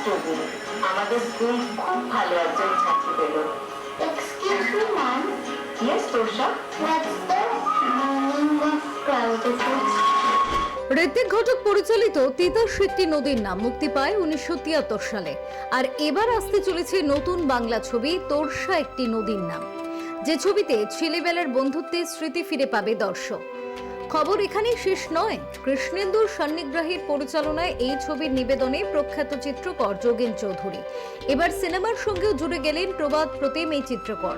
Student আমাদের school খুব ভালো একজন ছাত্রী পেল। Excuse me, ma'am. Yes Tosha What's the meaning of crowded Ritwik Ghatak পরিচালিত তিতাস একটি নদীর নাম মুক্তি পায় উনিশশো তিয়াত্তর সালে। আর এবার আসতে চলেছে নতুন বাংলা ছবি তোরসা একটি নদীর নাম। যে ছবিতে ছেলেবেলার বন্ধুত্বের স্মৃতি ফিরে পাবে দর্শক। খবর এখানেই শেষ নয়। কৃষ্ণেন্দুর সন্নিগ্রাহীর পরিচালনায় এই ছবির নিবেদনে প্রখ্যাত চিত্রকর যোগেন চৌধুরী। এবার সিনেমার সঙ্গেও জুড়ে গেলেন প্রবাদ প্রতিম এই চিত্রকর।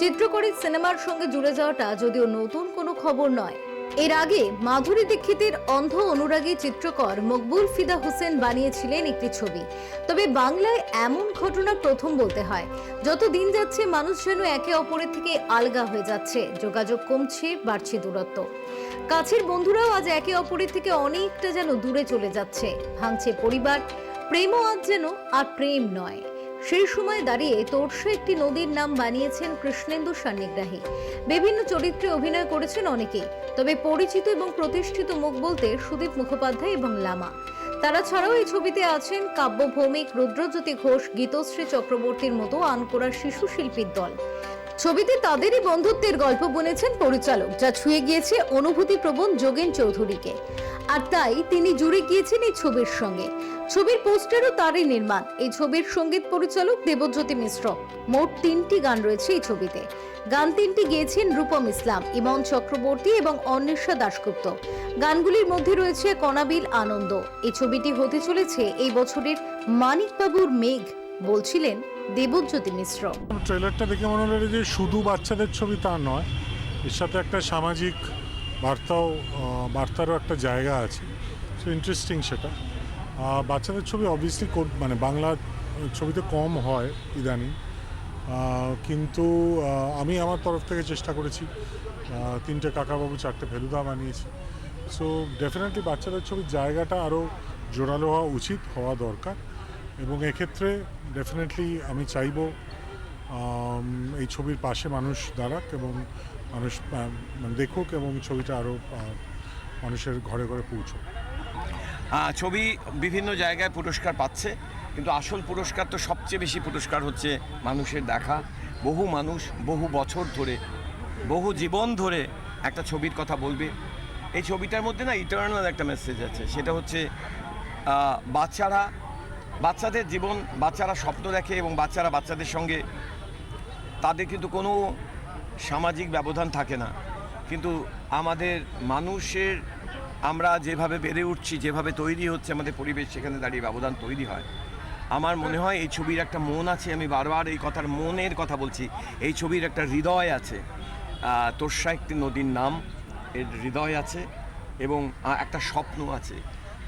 চিত্রকরের সিনেমার সঙ্গে জুড়ে যাওয়াটা যদিও নতুন কোনো খবর নয়। এর আগে মাধুরী দীক্ষিতের অন্ধ অনুরাগী চিত্রকর মকবুল ফিদা হোসেন বানিয়েছিলেন একটি ছবি। তবে বাংলায় এমন ঘটনা প্রথম বলতে হয়। যত দিন যাচ্ছে, মানুষ যেন একে অপরের থেকে আলগা হয়ে যাচ্ছে। যোগাযোগ কমছে, বাড়ছে দূরত্ব। কাছের বন্ধুরাও আজ একে অপরের থেকে অনেকটা যেন দূরে চলে যাচ্ছে। ভাঙছে পরিবার, প্রেমও আজ যেন আর প্রেম নয়। সেই সময় দাঁড়িয়ে তোরসা একটি নদীর নাম বানিয়েছেন কৃষ্ণেন্দু সান্নিগ্রাহী। বিভিন্ন চরিত্রে অভিনয় করেছেন অনেকেই, তবে পরিচিত এবং প্রতিষ্ঠিত মুখ বলতে সুদীপ মুখোপাধ্যায় এবং লামা। তারা ছাড়াও এই ছবিতে আছেন কাব্য ভৌমিক রুদ্রজ্যোতি ঘোষ, গীতশ্রী চক্রবর্তীর মতো আনকোড়া শিশু শিল্পীর দল। ছবিতে তাদেরই বন্ধুত্বের গল্প বুনেছেন পরিচালক, যা ছুঁয়ে গিয়েছে অনুভূতি প্রবণ যোগেন চৌধুরীকে। আর তাই তিনি জুড়ে গিয়েছেন এই ছবির সঙ্গে। ছবির পোস্টারও তারই নির্মাণ। এই ছবির সংগীত পরিচালক দেবজ্যোতি মিশ্র। মোট তিনটি গান রয়েছে এই ছবিতে। গান তিনটি গেয়েছেন রূপম ইসলাম, ইমন চক্রবর্তী এবং অন্বেষা দাশগুপ্ত। গানগুলির মধ্যে রয়েছে কনাবিল আনন্দ। এই ছবিটি হতে চলেছে এই বছরের মানিকবাবুর মেঘ, বলছিলেন দেবজ্যোতি মিশ্র। ট্রেলারটা দেখে মনে হলো যে শুধু বাচ্চাদের ছবি তা নয়, এর সাথে একটা সামাজিক বার্তাও বার্তারও একটা জায়গা আছে। সো ইন্টারেস্টিং সেটা। বাচ্চাদের ছবি অবভিয়াসলি মানে বাংলা ছবিতে কম হয় ইদানিং। কিন্তু আমি আমার তরফ থেকে চেষ্টা করেছি তিনটে কাকাবাবু, চারটে ফেলুদা বানিয়েছি। সো ডেফিনেটলি বাচ্চাদের ছবির জায়গাটা আরও জোরালো হওয়া উচিত, হওয়া দরকার। এবং এক্ষেত্রে ডেফিনেটলি আমি চাইব এই ছবির পাশে মানুষ দাঁড়াক এবং মানুষ মানে দেখুক এবং ছবিটা আরও মানুষের ঘরে ঘরে পৌঁছক। ছবি বিভিন্ন জায়গায় পুরস্কার পাচ্ছে, কিন্তু আসল পুরস্কার তো সবচেয়ে বেশি পুরস্কার হচ্ছে মানুষের দেখা। বহু মানুষ বহু বছর ধরে, বহু জীবন ধরে একটা ছবির কথা বলবে। এই ছবিটার মধ্যে না ইটার্নাল একটা মেসেজ আছে, সেটা হচ্ছে বাচ্চারা, বাচ্চাদের জীবন, বাচ্চারা স্বপ্ন দেখে এবং বাচ্চারা বাচ্চাদের সঙ্গে, তাদের কিন্তু কোনো সামাজিক ব্যবধান থাকে না। কিন্তু আমাদের মানুষের আমরা যেভাবে বেড়ে উঠছি যেভাবে তৈরি হচ্ছে আমাদের পরিবেশ সেখানে দাঁড়িয়ে ব্যবধান তৈরি হয়। আমার মনে হয় এই ছবির একটা মন আছে আমি বারবার এই কথার মনের কথা বলছি এই ছবির একটা হৃদয় আছে। তোর্সা একটি নদীর নাম এর হৃদয় আছে এবং একটা স্বপ্ন আছে।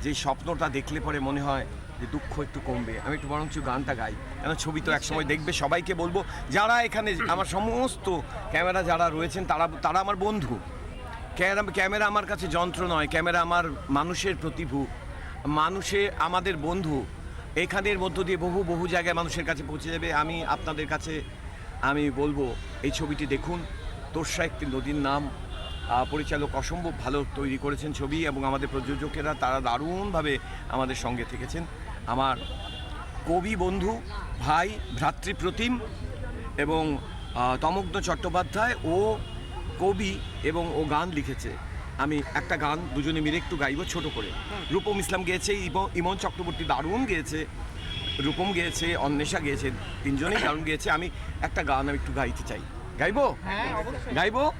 যেই স্বপ্নটা দেখলে পরে মনে হয় যে দুঃখ একটু কমবে। আমি একটু বরঞ্চ গানটা গাই কেন ছবি তো একসময় দেখবে সবাইকে বলব যারা এখানে আমার সমস্ত ক্যামেরা যারা রয়েছেন তারা তারা আমার বন্ধু। ক্যামেরা আমার কাছে যন্ত্র নয়, ক্যামেরা আমার মানুষের প্রতিভু, মানুষে আমাদের বন্ধু। এখানের মধ্য দিয়ে বহু বহু জায়গায় মানুষের কাছে পৌঁছে যাবে। আমি আপনাদের কাছে, আমি বলব, এই ছবিটি দেখুন। তোর্সা একটি নদীর নাম। পরিচালক অসম্ভব ভালো তৈরি করেছেন ছবি এবং আমাদের প্রযোজকেরা তারা দারুণভাবে আমাদের সঙ্গে থেকেছেন। আমার কবি বন্ধু, ভাই, ভ্রাতৃপ্রতিম এবং তমগ্ন চট্টোপাধ্যায় ও কবি এবং ও গান লিখেছে। আমি একটা গান দুজনে মিলে একটু গাইব ছোট করে। রূপম ইসলাম গেয়েছে ইম- ইমন চক্রবর্তী দারুণ গেয়েছে রূপম গেয়েছে অন্বেষা গেয়েছে তিনজনেই দারুণ গেয়েছে। আমি একটা গান আমি একটু গাইতে চাই। গাইবো? গাইবো?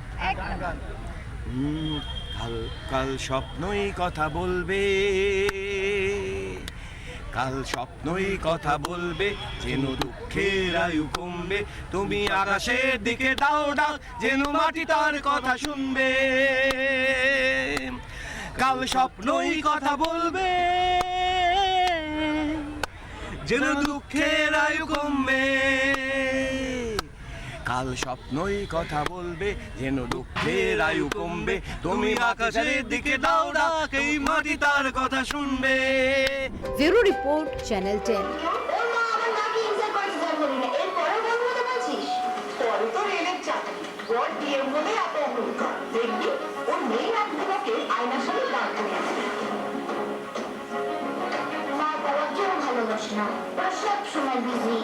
হুম, কাল কাল স্বপ্নই কথা বলবে। কাল স্বপ্নই কথা বলবে, যেন দুঃখের আয়ু কমবে। তুমি আকাশের দিকে দাও ডাক, যেন মাটি তার কথা শুনবে। কাল স্বপ্নই কথা বলবে, যেন দুঃখের আয়ু কমবে। কাল স্বপ্নই কথা বলবে যেন দুঃখের আয়ু কমবে। তুমি আকাশের দিকে দাও ডাক এই মাটি তার কথা শুনবে। Bureau report channel ten. দেখবি মেয়ে রাখতে আয়নার সামনে দাঁড় করে আছে মা বাবা কেউ ভালোবাসে না ওরা সব সময় বিজি